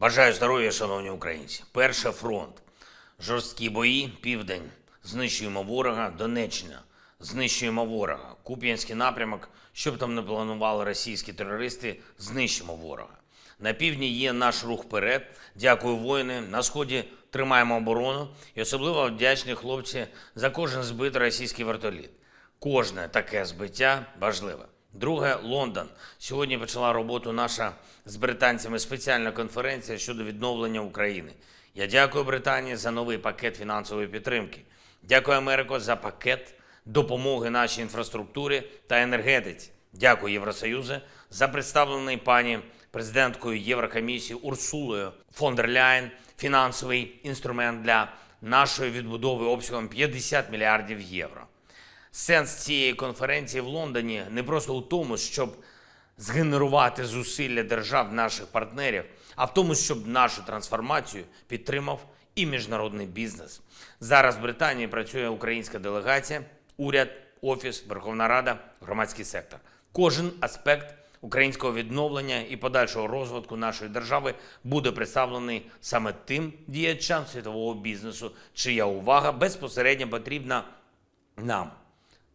Бажаю здоров'я, шановні українці. Перша фронт. Жорсткі бої, південь. Знищуємо ворога, Донеччина. Знищуємо ворога. Куп'янський напрямок, що б там не планували російські терористи, знищимо ворога. На півдні є наш рух вперед. Дякую, воїни. На сході тримаємо оборону. І особливо вдячні хлопці за кожен збитий російський вертоліт. Кожне таке збиття важливе. Друге Лондон. Сьогодні почала роботу наша з британцями спеціальна конференція щодо відновлення України. Я дякую Британії за новий пакет фінансової підтримки. Дякую Америко за пакет допомоги нашій інфраструктурі та енергетиці. Дякую Євросоюзу за представлений пані президенткою Єврокомісії Урсулою фон дер Ляєн фінансовий інструмент для нашої відбудови обсягом 50 мільярдів євро. Сенс цієї конференції в Лондоні не просто у тому, щоб згенерувати зусилля держав наших партнерів, а в тому, щоб нашу трансформацію підтримав і міжнародний бізнес. Зараз в Британії працює українська делегація, уряд, офіс, Верховна Рада, громадський сектор. Кожен аспект українського відновлення і подальшого розвитку нашої держави буде представлений саме тим діячам світового бізнесу, чия увага безпосередньо потрібна нам,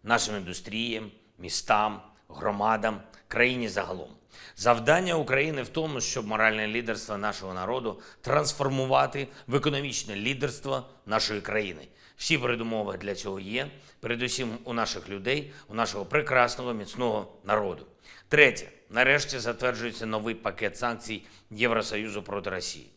нашим індустріям, містам, громадам, країні загалом. Завдання України в тому, щоб моральне лідерство нашого народу трансформувати в економічне лідерство нашої країни. Всі передумови для цього є, передусім у наших людей, у нашого прекрасного міцного народу. Третє, нарешті затверджується новий пакет санкцій Євросоюзу проти Росії.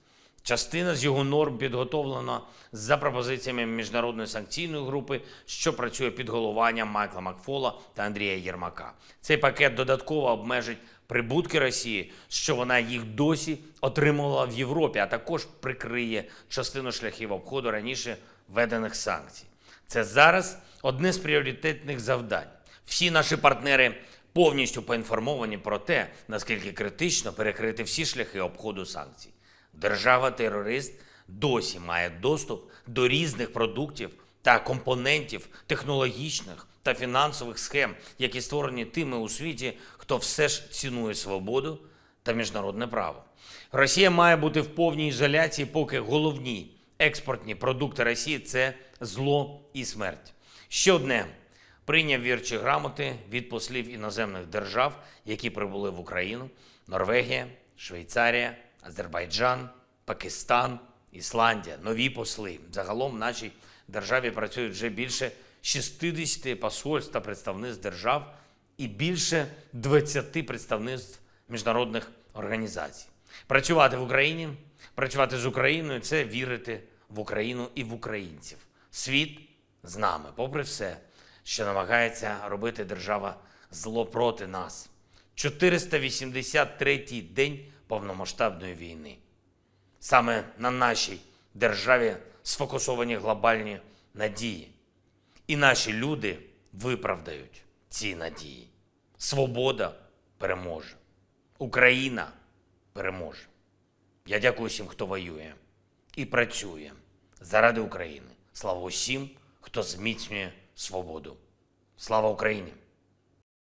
Частина з його норм підготовлена за пропозиціями міжнародної санкційної групи, що працює під головуванням Майкла Макфола та Андрія Єрмака. Цей пакет додатково обмежить прибутки Росії, що вона їх досі отримувала в Європі, а також прикриє частину шляхів обходу раніше введених санкцій. Це зараз одне з пріоритетних завдань. Всі наші партнери повністю поінформовані про те, наскільки критично перекрити всі шляхи обходу санкцій. Держава-терорист досі має доступ до різних продуктів та компонентів технологічних та фінансових схем, які створені тими у світі, хто все ж цінує свободу та міжнародне право. Росія має бути в повній ізоляції, поки головні експортні продукти Росії це зло і смерть. Ще одне прийняв вірчі грамоти від послів іноземних держав, які прибули в Україну: Норвегія, Швейцарія, Азербайджан, Пакистан, Ісландія. Нові посли. Загалом в нашій державі працюють вже більше 60 посольств та представництв держав і більше 20 представництв міжнародних організацій. Працювати в Україні, працювати з Україною це вірити в Україну і в українців. Світ з нами, попри все, що намагається робити держава зло проти нас. 483-й день повномасштабної війни. Саме на нашій державі сфокусовані глобальні надії. І наші люди виправдають ці надії. Свобода переможе. Україна переможе. Я дякую всім, хто воює і працює заради України. Слава усім, хто зміцнює свободу. Слава Україні!